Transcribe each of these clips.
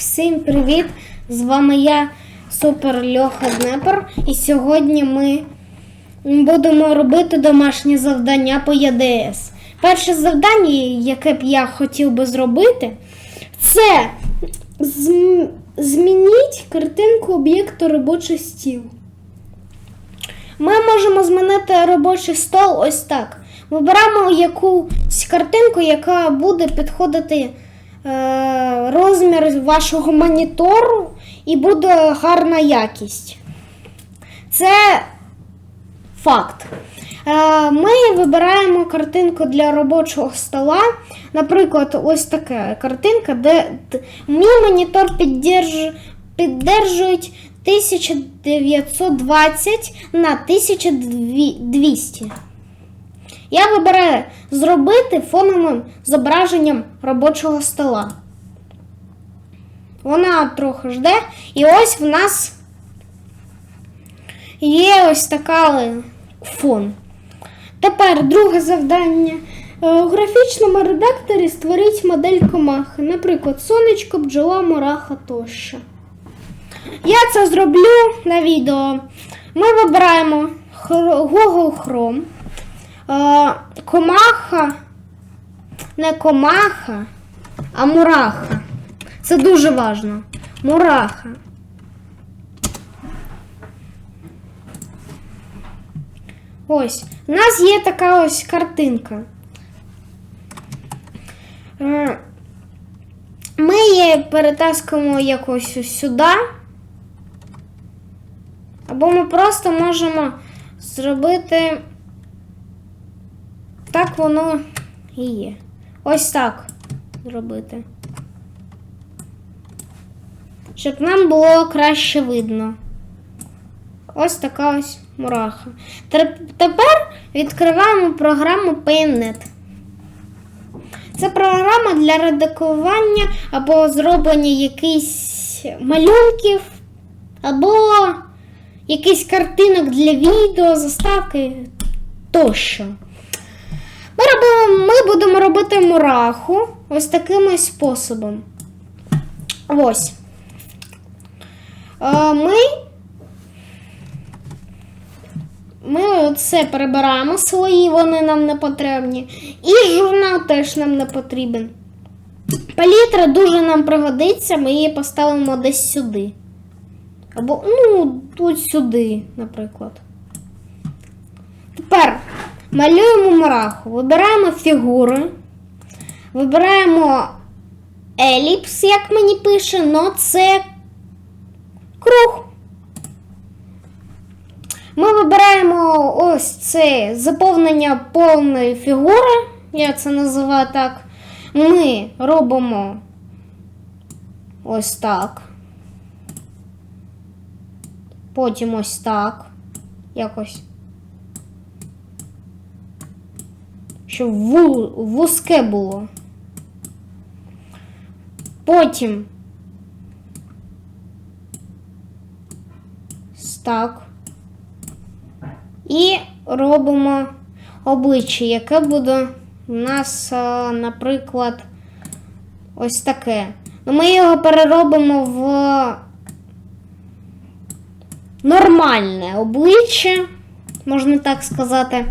Всім привіт! З вами я, Супер Льоха Днепр. І сьогодні ми будемо робити домашнє завдання по ЄДС. Перше завдання, яке б я хотів би зробити, це зм- змініть картинку об'єкту робочий стіл. Ми можемо змінити робочий стол ось так. Вибираємо якусь картинку, яка буде підходити е, розмір вашого монітору і буде гарна якість. Це факт. Е, Ми вибираємо картинку для робочого стола. Наприклад, ось така картинка, де мій монітор піддерж... піддержують 1920 на 1200. Я вибираю зробити фоновим зображенням робочого стола. Вона трохи жде, і ось в нас є ось така фон. Тепер друге завдання. Е, У графічному редакторі створіть модель комахи, наприклад, сонечко, бджола, мураха тощо. Я це зроблю на відео. Ми вибираємо Google Chrome. Комаха, не комаха, а мураха. Це дуже важливо. Мураха. Ось. У нас є така ось картинка. Ми її перетаскуємо якось ось сюди. Або ми просто можемо зробити. Так воно і є. Ось так зробити. Щоб нам було краще видно. Ось така ось мураха. Тепер відкриваємо програму PaintNet. Це програма для редагування або зроблення якихось малюнків, або якихось картинок для відео, заставки тощо. Ми, робимо, ми будемо робити мураху ось таким способом. Ось. Е, Ми, ми це перебираємо свої, вони нам не потрібні. І журнал теж нам не потрібен. Палітра дуже нам пригодиться, ми її поставимо десь сюди. Або, ну, тут сюди, наприклад. Тепер малюємо мураху, вибираємо фігури, вибираємо еліпс, як мені пише, но це круг. Ми вибираємо ось це заповнення повної фігури, я це називаю так. Ми робимо ось так. Потім ось так. Якось. Щоб ву, вузьке було. Потім. Так. І робимо обличчя, яке буде у нас, наприклад, ось таке. Ну, ми його переробимо в нормальне обличчя, можна так сказати.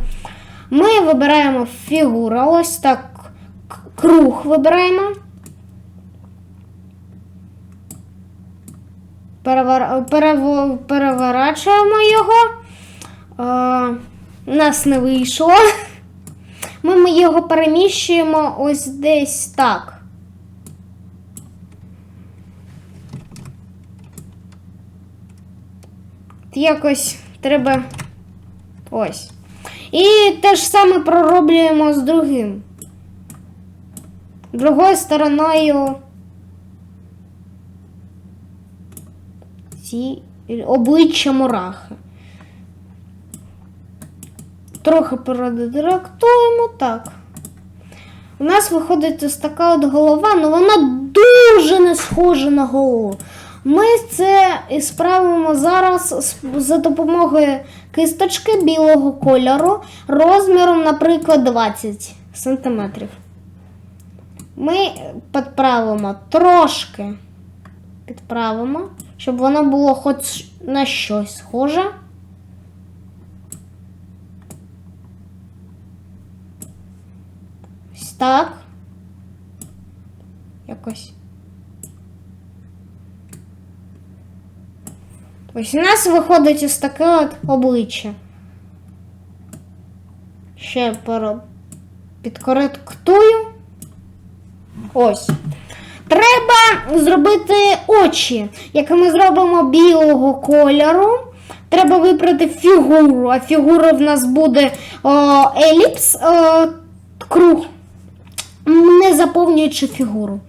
Ми вибираємо фігуру, ось так круг вибираємо. Переворачуємо його. Е, у нас не вийшло. Ми, ми його переміщуємо ось десь так. Якось треба ось. І те ж саме пророблюємо з другим. Другою стороною ці обличчя мурахи. Трохи передиректуємо так. У нас виходить ось така от голова, але вона дуже не схожа на голову. Ми це і справимо зараз за допомогою кисточки білого кольору розміром, наприклад, 20 см. Ми підправимо трошки підправимо, щоб воно було хоч на щось схоже. Ось так. Якось. Ось у нас виходить ось таке от обличчя. Ще перо... підкоректую. Ось. Треба зробити очі, які ми зробимо білого кольору. Треба вибрати фігуру, а фігура в нас буде о, еліпс, о, круг, не заповнюючи фігуру.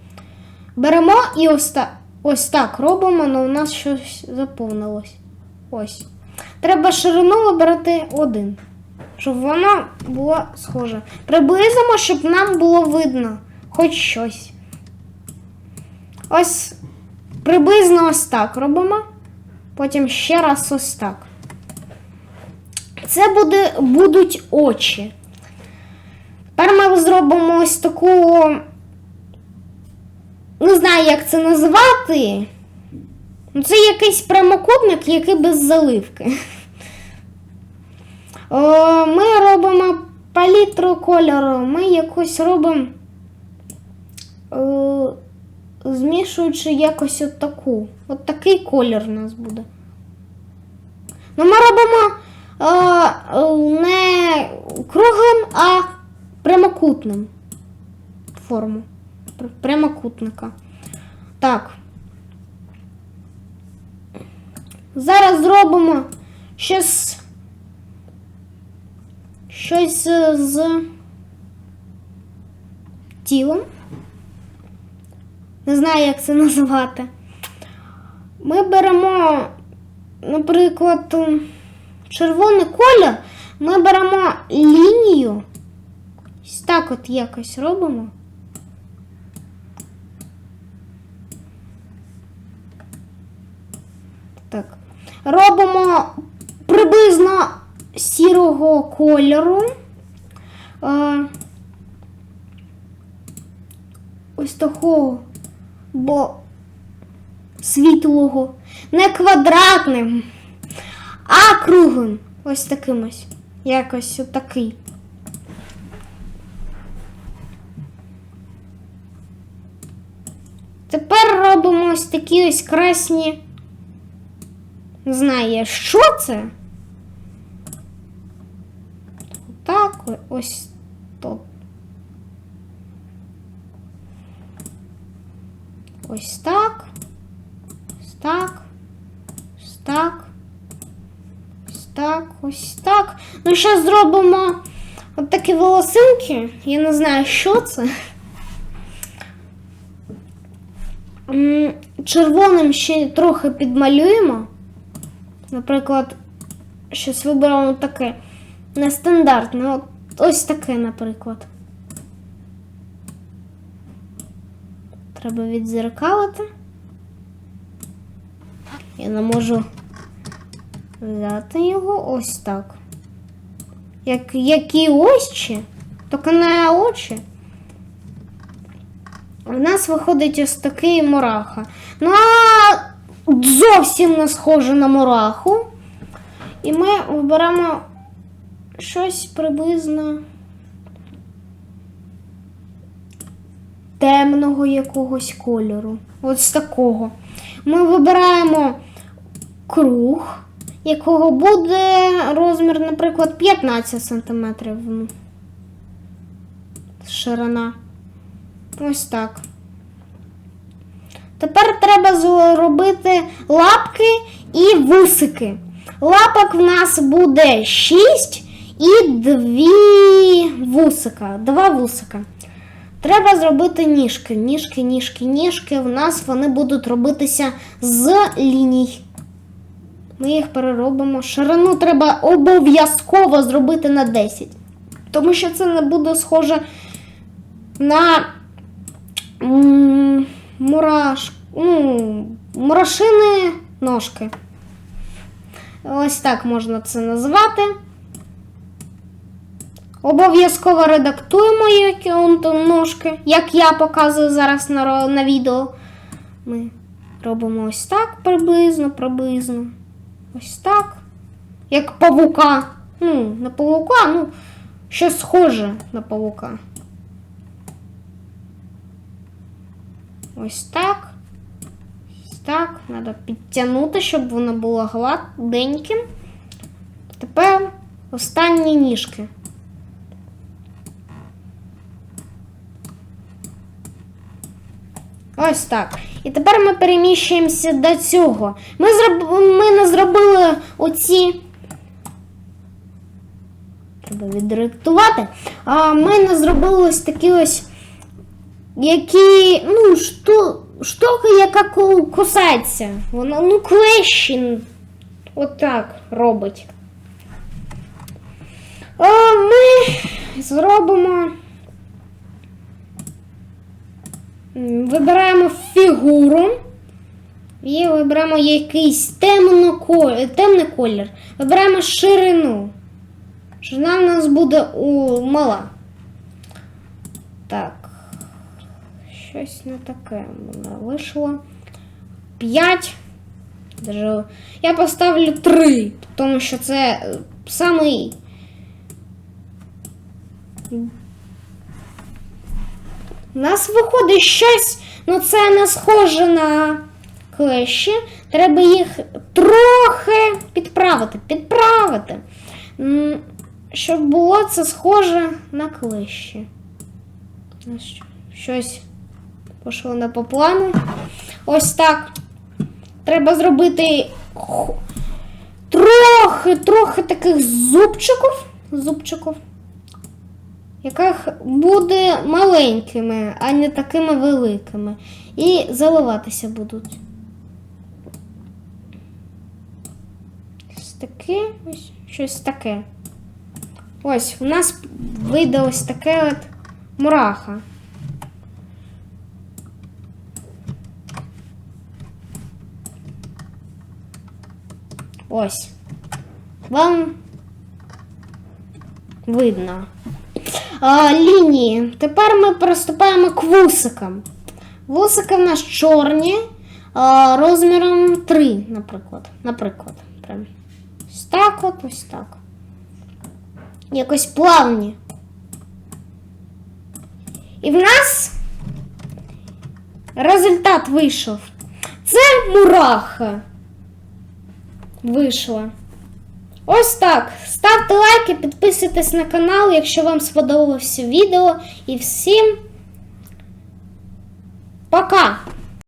Беремо і ось так, ось так робимо, але у нас щось заповнилось. Ось. Треба ширину вибрати один, щоб воно було схоже. Приблизимо, щоб нам було видно хоч щось. Ось приблизно ось так робимо. Потім ще раз ось так. Це буде, будуть очі. Тепер ми зробимо ось таку. Не знаю, як це називати. Ну, Це якийсь прямокутник, який без заливки. Ми робимо палітру кольору, ми якось робимо, е, змішуючи якось от таку. От такий колір у нас буде. Ну, ми робимо е, не круглим, а прямокутним форму. Пр- Прямокутника. Так. Зараз зробимо щось. Щось з- тілом. Не знаю, як це назвати. Ми беремо, наприклад, червоний колір, ми беремо лінію. Ось так от якось робимо. Так. Робимо приблизно сірого кольору. Е, ось такого, бо світлого, не квадратним, а круглим. Ось таким ось. Якось отакий. Тепер робимо ось такі ось красні. Не знаю, що це? Так, ось тут. Ось так. Ось так. Ось так. Ось так, ось так. Ну, зараз зробимо от такі волосинки. Я не знаю, що це. Червоним ще трохи підмалюємо. Наприклад, щось виберемо таке нестандартне. От, ось таке, наприклад. Треба відзеркалити. Я не можу взяти його ось так. Як, які очі, тільки не очі. У нас виходить ось такий мураха. Ну, зовсім не схоже на мураху. І ми виберемо щось приблизно темного якогось кольору. Ось такого. Ми вибираємо круг, якого буде розмір, наприклад, 15 см. Ширина. Ось так. Тепер треба зробити лапки і вусики. Лапок в нас буде 6 і 2 вусика. Два вусика. Треба зробити ніжки. Ніжки, ніжки, ніжки. В нас вони будуть робитися з ліній. Ми їх переробимо. Ширину треба обов'язково зробити на 10. Тому що це не буде схоже на мураш, ну, мурашини ножки. Ось так можна це назвати. Обов'язково редактуємо ножки, як я показую зараз на, на відео. Ми робимо ось так приблизно, приблизно. Ось так. Як павука. Ну, на павука, ну, щось схоже на павука. Ось так. Ось так. Треба підтягнути, щоб воно було гладеньким. Тепер останні ніжки. Ось так. І тепер ми переміщуємося до цього. Ми, зроб... ми не зробили оці. Треба відредактувати. А ми не зробили ось такі ось. Які. Ну, шту... штука, яка кусається. Вона ну клещі. Отак робить. А ми зробимо. Вибираємо фігуру і вибираємо якийсь темно ко- темний колір. Вибираємо ширину. Ширина в нас буде у мала. Так. Щось не таке мене вийшло. 5. Даже я поставлю 3, тому що це е, самий. У нас виходить щось, ну це не схоже на клещі. Треба їх трохи підправити. Підправити. Щоб було це схоже на клещі. Щось пішло не по плану. Ось так. Треба зробити трохи, трохи таких зубчиків. Зубчиків яких буде маленькими, а не такими великими. І заливатися будуть. Ось таке, ось щось таке. Ось, у нас вийде ось таке от мураха. Ось. Вам видно а, лінії. Тепер ми приступаємо к вусикам. Вусики в нас чорні, а, розміром 3, наприклад. Наприклад. Прям. Ось так от, ось так. Якось плавні. І в нас результат вийшов. Це мураха. Вийшла. Ось так. Ставте лайки, підписуйтесь на канал, якщо вам сподобалося відео. І всім пока!